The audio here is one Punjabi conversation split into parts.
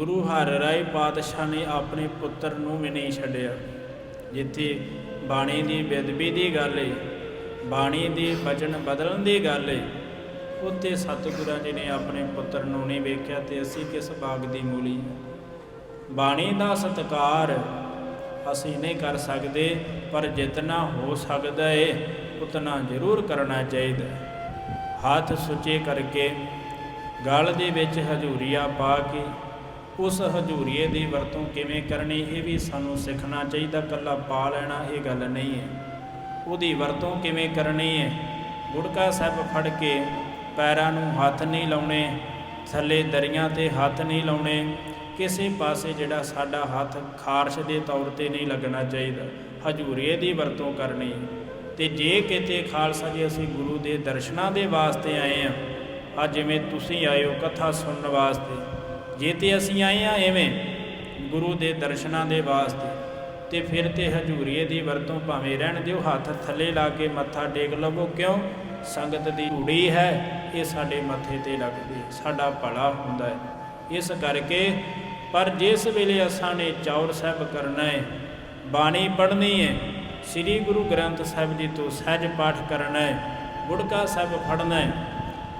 ਗੁਰੂ ਹਰਿ ਰਾਏ ਪਾਤਸ਼ਾਹ ਨੇ ਆਪਣੇ ਪੁੱਤਰ ਨੂੰ ਵੀ ਨਹੀਂ ਛੱਡਿਆ। ਜਿੱਥੇ ਬਾਣੀ ਦੀ ਬੇਦਬੀ ਦੀ ਗੱਲ ਏ, ਬਾਣੀ ਦੀ ਵਚਨ ਬਦਲਣ ਦੀ ਗੱਲ ਏ, ਉੱਥੇ ਸਤਿਗੁਰਾਂ ਜੀ ਨੇ ਆਪਣੇ ਪੁੱਤਰ ਨੂੰ ਨਹੀਂ ਵੇਖਿਆ ਤੇ ਅਸੀਂ ਕਿਸ ਬਾਗ ਦੀ ਮੂਲੀ ਬਾਣੀ ਦਾ ਸਤਕਾਰ ਅਸੀਂ ਨਹੀਂ ਕਰ ਸਕਦੇ, ਪਰ ਜਿਤਨਾ ਹੋ ਸਕਦਾ ਏ, ਉਤਨਾ ਜ਼ਰੂਰ ਕਰਨਾ ਚਾਹੀਦਾ। ਹੱਥ ਸੁੱਚੇ ਕਰਕੇ ਗਲ ਦੇ ਵਿੱਚ ਹਜੂਰੀਆ ਪਾ ਕੇ ਉਸ ਹਜੂਰੀਏ ਦੀ ਵਰਤੋਂ ਕਿਵੇਂ ਕਰਨੀ, ਇਹ ਵੀ ਸਾਨੂੰ ਸਿੱਖਣਾ ਚਾਹੀਦਾ ਕੱਲਾ ਪਾ ਲੈਣਾ ਇਹ ਗੱਲ ਨਹੀਂ ਹੈ। ਉਹਦੀ ਵਰਤੋਂ ਕਿਵੇਂ ਕਰਨੀ ਹੈ? ਗੁੜਕਾ ਸਾਹਿਬ ਫੜ ਕੇ ਪੈਰਾਂ ਨੂੰ ਹੱਥ ਨਹੀਂ ਲਾਉਣੇ, ਥੱਲੇ ਦਰੀਆਂ ਤੇ ਹੱਥ ਨਹੀਂ ਲਾਉਣੇ, ਕਿਸੇ ਪਾਸੇ ਜਿਹੜਾ ਸਾਡਾ ਹੱਥ ਖਾਰਸ਼ ਦੇ ਤੌਰ ਤੇ ਨਹੀਂ ਲੱਗਣਾ ਚਾਹੀਦਾ, ਹਜੂਰੀਏ ਦੀ ਵਰਤੋਂ ਕਰਨੀ ਤੇ ਜੇ ਕਿਤੇ ਖਾਲਸਾ ਜੀ ਅਸੀਂ ਗੁਰੂ ਦੇ ਦਰਸ਼ਨਾਂ ਦੇ ਵਾਸਤੇ ਆਏ ਆ ਆ ਜਿਵੇਂ ਤੁਸੀਂ ਆਏ ਹੋ ਕਥਾ ਸੁਣਨ ਵਾਸਤੇ ਜੇ ਤੇ ਅਸੀਂ ਆਏ ਆ ਐਵੇਂ ਗੁਰੂ ਦੇ ਦਰਸ਼ਨਾਂ ਦੇ ਵਾਸਤੇ ਤੇ ਫਿਰ ਤੇ ਹਜੂਰੀਏ ਦੀ ਵਰਤੋਂ ਭਾਵੇਂ ਰਹਿਣ ਦਿਓ ਹੱਥ ਥੱਲੇ ਲਾ ਕੇ ਮੱਥਾ ਟੇਕ ਲਵੋ ਕਿਉਂ? ਸੰਗਤ ਦੀ ਢੂੜੀ ਹੈ ਇਹ ਸਾਡੇ ਮੱਥੇ ਤੇ ਲੱਗਦੀ ਹੈ, ਸਾਡਾ ਭਲਾ ਹੁੰਦਾ ਹੈ। ਇਸ ਕਰਕੇ ਪਰ ਜਿਸ ਵੇਲੇ ਅਸਾਂ ਨੇ ਚੌਰ ਸਾਹਿਬ ਕਰਨਾ ਹੈ ਬਾਣੀ ਪੜ੍ਹਨੀ ਹੈ ਸ੍ਰੀ ਗੁਰੂ ਗ੍ਰੰਥ ਸਾਹਿਬ ਜੀ ਤੋਂ ਸਹਿਜ ਪਾਠ ਕਰਨਾ ਹੈ ਗੁੜਕਾ ਸਾਹਿਬ ਫੜਨਾ ਹੈ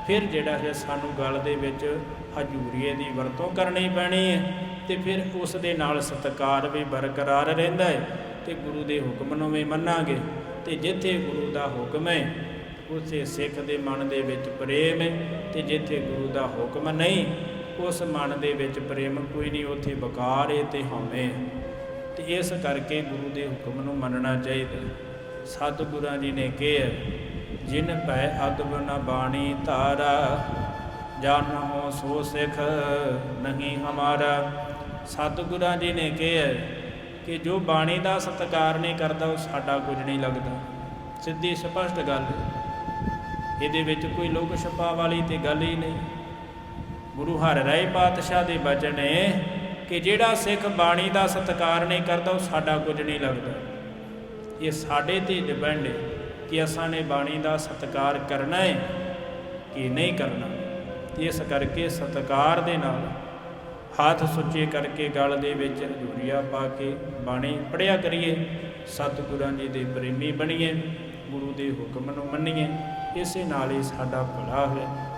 ਫਿਰ ਜਿਹੜਾ ਹੈ ਸਾਨੂੰ ਗਲ ਦੇ ਵਿੱਚ ਹਜੂਰੀਏ ਦੀ ਵਰਤੋਂ ਕਰਨੀ ਪੈਣੀ ਹੈ ਤੇ ਫਿਰ ਉਸ ਦੇ ਨਾਲ ਸਤਕਾਰ ਵੀ ਬਰਕਰਾਰ ਰਹਿੰਦਾ ਹੈ ਤੇ ਗੁਰੂ ਦੇ ਹੁਕਮ ਨੂੰ ਵੀ ਮੰਨਾਂਗੇ ਤੇ ਜਿੱਥੇ ਗੁਰੂ ਦਾ ਹੁਕਮ ਹੈ, ਉਸੇ ਸਿੱਖ ਦੇ ਮਨ ਦੇ ਵਿੱਚ ਪ੍ਰੇਮ ਹੈ ਤੇ ਜਿੱਥੇ ਗੁਰੂ ਦਾ ਹੁਕਮ ਨਹੀਂ, ਉਸ ਮਨ ਦੇ ਵਿੱਚ ਪ੍ਰੇਮ ਕੋਈ ਨਹੀਂ, ਉੱਥੇ ਬਕਾਰ ਹੈ ਤੇ ਹਉਮੈ ਹੈ। ਤੇ ਇਸ ਕਰਕੇ ਗੁਰੂ ਦੇ ਹੁਕਮ ਨੂੰ ਮੰਨਣਾ ਚਾਹੀਦਾ ਸਤਿਗੁਰਾਂ ਜੀ ਨੇ ਕਿਹਾ ਜਿਨ ਭੈ ਅਦਬ ਨ ਬਾਣੀ ਧਾਰਾ ਜਨ ਹੋ ਸੋ ਸਿਖ ਨਹੀਂ ਹਮਾਰਾ। ਸਤਿਗੁਰਾਂ ਜੀ ਨੇ ਕਿਹਾ ਕਿ ਜੋ ਬਾਣੀ ਦਾ ਸਤਿਕਾਰ ਨਹੀਂ ਕਰਦਾ, ਉਹ ਸਾਡਾ ਕੁਝ ਨਹੀਂ ਲੱਗਦਾ। ਸਿੱਧੀ ਸਪਸ਼ਟ ਗੱਲ। ਇਹਦੇ ਵਿੱਚ ਕੋਈ ਲੋਕ ਛਪਾ ਵਾਲੀ ਤੇ ਗੱਲ ਹੀ ਨਹੀਂ। ਗੁਰੂ ਹਰ ਰਾਏ ਪਾਤਸ਼ਾਹ ਦੇ ਬਚਨ ਹੈ ਕਿ ਜਿਹੜਾ ਸਿੱਖ ਬਾਣੀ ਦਾ ਸਤਿਕਾਰ ਨਹੀਂ ਕਰਦਾ, ਉਹ ਸਾਡਾ ਕੁਝ ਨਹੀਂ ਲੱਗਦਾ। ਇਹ ਸਾਡੇ ਤੇ ਡਿਪੈਂਡ ਹੈ। ਕਿ ਅਸਾਂ ਨੇ ਬਾਣੀ ਦਾ ਸਤਿਕਾਰ ਕਰਨਾ ਹੈ ਕਿ ਨਹੀਂ ਕਰਨਾ। ਇਸ ਕਰਕੇ ਸਤਿਕਾਰ ਦੇ ਨਾਲ ਹੱਥ ਸੁੱਚੇ ਕਰਕੇ ਗਲ ਦੇ ਵਿੱਚ ਹਜੂਰੀਆ ਪਾ ਕੇ ਬਾਣੀ ਪੜਿਆ ਕਰੀਏ, ਸਤਿਗੁਰਾਂ ਜੀ ਦੇ ਪ੍ਰੇਮੀ ਬਣੀਏ, ਗੁਰੂ ਦੇ ਹੁਕਮ ਨੂੰ ਮੰਨੀਏ, ਇਸੇ ਨਾਲ ਹੀ ਸਾਡਾ ਭਲਾ ਹੈ